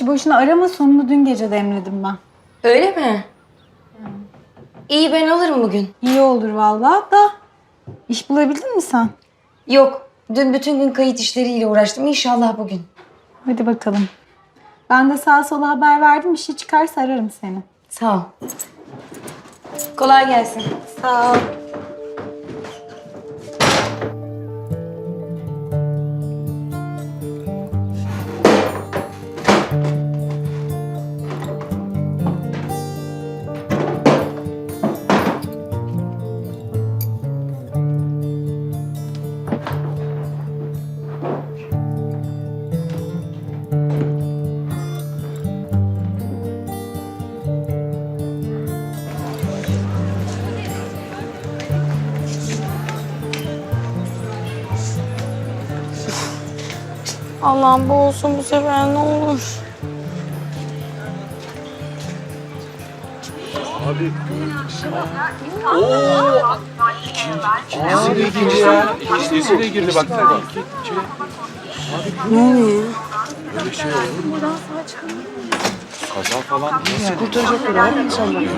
Hiç boşuna arama sonunu dün gece demledim ben. Öyle mi? İyi ben alırım bugün. İyi olur vallahi da. İş bulabildin mi sen? Yok. Dün bütün gün kayıt işleriyle uğraştım. İnşallah bugün. Hadi bakalım. Ben de sağa sola haber verdim. Bir şey çıkarsa ararım seni. Sağ ol. Kolay gelsin. Sağ ol. Allah'ım bu olsun bu sefer ne olur. İkisiyle girdi ya. İkisiyle girdi baksana. Ne oluyor? Kaza falan. Nasıl Kurtaracaklar abi insanları.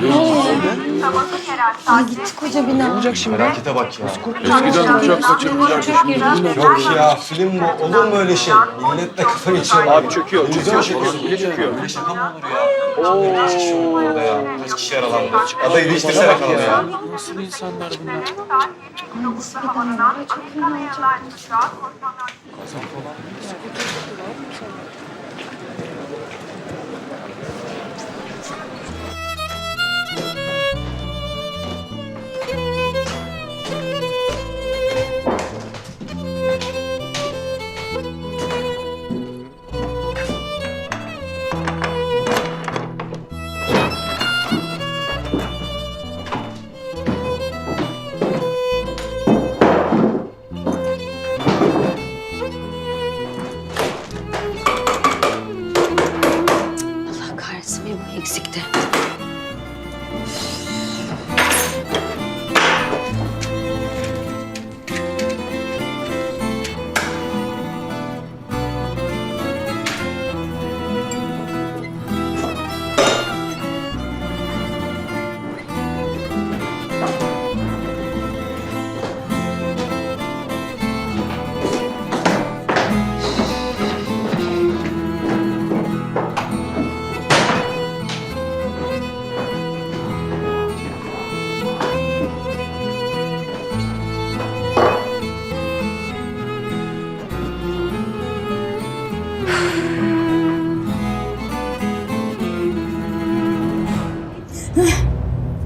Ay gitti koca bina. olacak şimdi? Melekete bak ya. Eskiden uçak kaçırmışlar. Yok ya film bu. Olur mu öyle şey? Millet de kafa geçiyor. Abi çöküyor. Çöküyor. Bile çöküyor. Böyle şaka mı olur ya? Kaç kişi oldu orada ya? Kaç kişi yaralandı? Adayı değiştirsene kanalı ya. Nasıl insanlar bunlar? Allah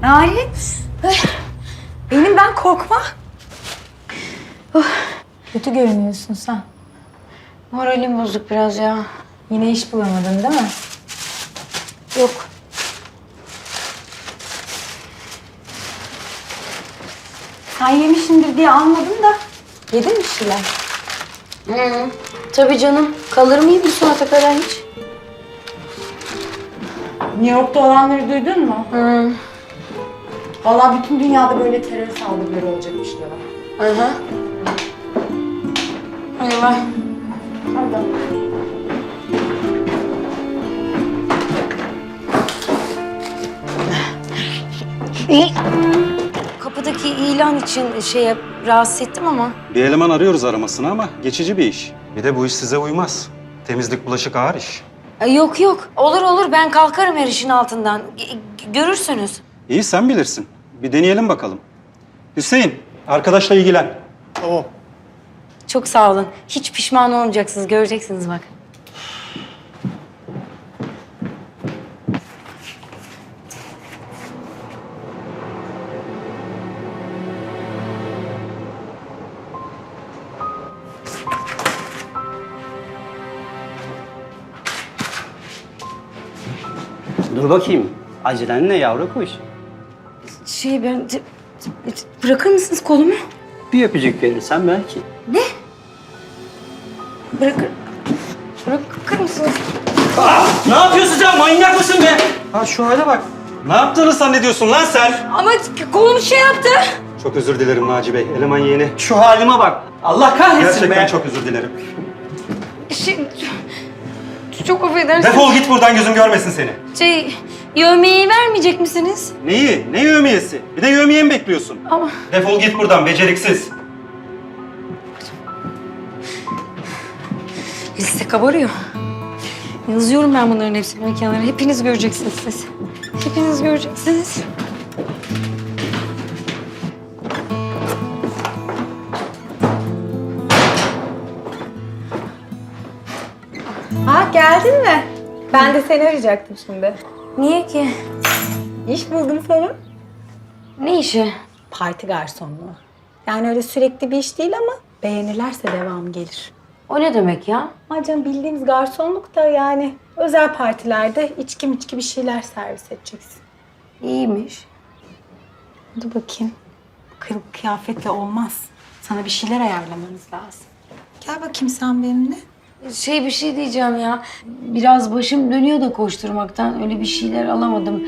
Narin. Benim ben korkma. Oh, Kötü görünüyorsun sen. Moralim bozuk biraz ya. Yine iş bulamadın değil mi? Yok. Sen yemişsindir diye anladım da. Yedin mi şeyler? Hı. Tabii canım. Kalır mıyım bu saate kadar hiç? New York'ta olanları duydun mu? Hı. Vallahi bütün dünyada böyle terör saldırıları olacakmış diyorlar. Aha. Eyvah. Hadi. Kapıdaki ilan için şeye rahatsız ettim ama. Bir eleman arıyoruz aramasına ama geçici bir iş. Bir de bu iş size uymaz. Temizlik bulaşık ağır iş. Ay, Yok yok. Olur olur ben kalkarım her işin altından. G- görürsünüz. İyi sen bilirsin. Bir deneyelim bakalım. Hüseyin, arkadaşla ilgilen. Çok sağ olun. Hiç pişman olmayacaksınız. Göreceksiniz bak. Dur bakayım. Acelen ne yavru kuş? Şey ben... Bırakır mısınız kolumu? Bir öpücük verirsen belki. Bırakır... Bırakır mısınız? Ne yapıyorsun sen? Manyak mısın be? Ha şu hale bak. Ne yaptığını zannediyorsun lan sen? Ama kolum şey yaptı. Çok özür dilerim Naci Bey. Eleman yeğeni. Şu halime bak. Allah kahretsin Gerçekten be. çok özür dilerim. Şey... çok affedersiniz. Defol git buradan gözüm görmesin seni. Şey, yövmeyi vermeyecek misiniz? Neyi? Ne yövmiyesi? Bir de yövmiye mi bekliyorsun? Ama Defol git buradan beceriksiz. liste kabarıyor. Yazıyorum ben bunların hepsini mekanlara. Hepiniz göreceksiniz siz. Hepiniz göreceksiniz. Geldin mi? Ben de seni arayacaktım şimdi. Niye ki? İş buldum sana. Ne işi? Parti garsonluğu. Yani öyle sürekli bir iş değil ama beğenirlerse devam gelir. O ne demek ya? Canım bildiğimiz garsonluk da yani özel partilerde içki içki bir şeyler servis edeceksin. İyiymiş. Dur bakayım. Kırık kıyafetle olmaz. Sana bir şeyler ayarlamamız lazım. Gel bakayım sen benimle. Şey bir şey diyeceğim ya. Biraz başım dönüyor da koşturmaktan. Öyle bir şeyler alamadım.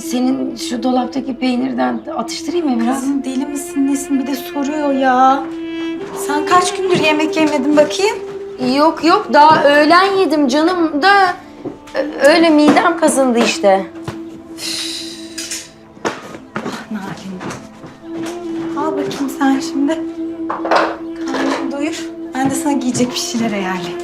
Senin şu dolaptaki peynirden atıştırayım mı biraz? Kızım deli misin nesin bir de soruyor ya. Sen kaç gündür yemek yemedin bakayım? Yok yok daha öğlen yedim canım da ö- öyle midem kazındı işte. Narin. Al bakayım sen şimdi. Ben de sana giyecek bir şeyler ayarlayayım.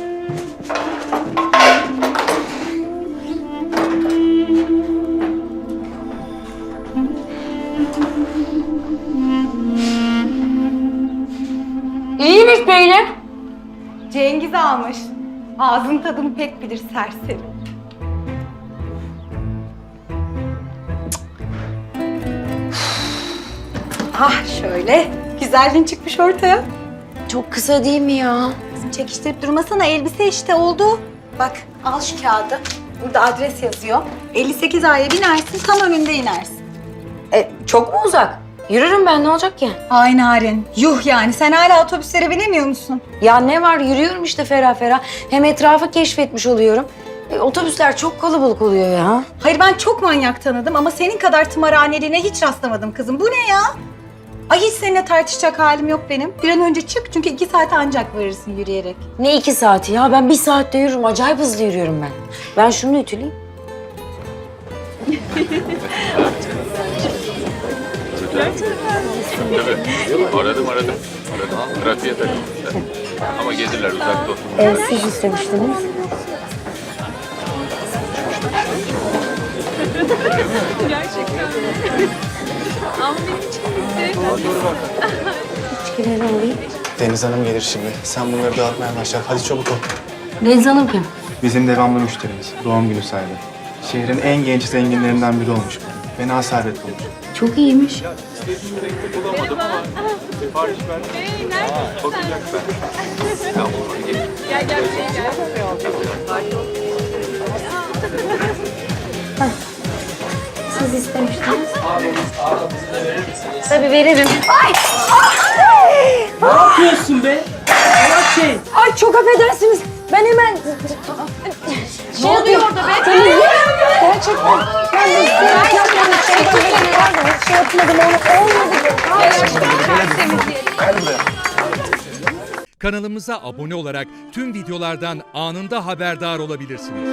İyiymiş peynir. Cengiz almış. Ağzın tadını pek bilir serseri. Ah şöyle. Güzelliğin çıkmış ortaya. Çok kısa değil mi ya? Kızım çekiştirip durmasana elbise işte oldu. Bak al şu kağıdı. Burada adres yazıyor. 58 aya binersin tam önünde inersin. E, çok mu uzak? Yürürüm ben ne olacak ki? Ay Narin. Yuh yani sen hala otobüslere binemiyor musun? Ya ne var yürüyorum işte ferah ferah. Hem etrafı keşfetmiş oluyorum. E, otobüsler çok kalabalık oluyor ya. Hayır ben çok manyak tanıdım ama senin kadar tımarhaneliğine hiç rastlamadım kızım. Bu ne ya? Ay hiç seninle tartışacak halim yok benim. Bir an önce çık çünkü iki saate ancak varırsın yürüyerek. Ne iki saati ya? Ben bir saatte yürürüm. Acayip hızlı yürüyorum ben. Ben şunu ütüleyeyim. Aradım aradım. Aradım. Trafiğe takılmışlar. Ama gelirler uzakta oturmuş. E, siz istemiştiniz. İçkileri alayım. Deniz Hanım gelir şimdi. Sen bunları dağıtmaya başla. Hadi çabuk ol. Deniz Hanım kim? Bizim devamlı müşterimiz. Doğum günü sahibi. Şehrin en genç zenginlerinden biri olmuş. Fena servet olmuş. Çok iyiymiş. Bulamadım ama sipariş verdim. Bakacak ben. Tamam, hadi gel. Siz istemiştiniz. Tabii veririm. Ay! Ne yapıyorsun be? Salak şey. Ay çok affedersiniz. Ben hemen... Ne oluyor orada be? Gerçekten. Ben de isteyerek yapmadım. Şey, hiç şey yapmadım. Onu olmadı. Kanalımıza abone olarak tüm videolardan anında haberdar olabilirsiniz.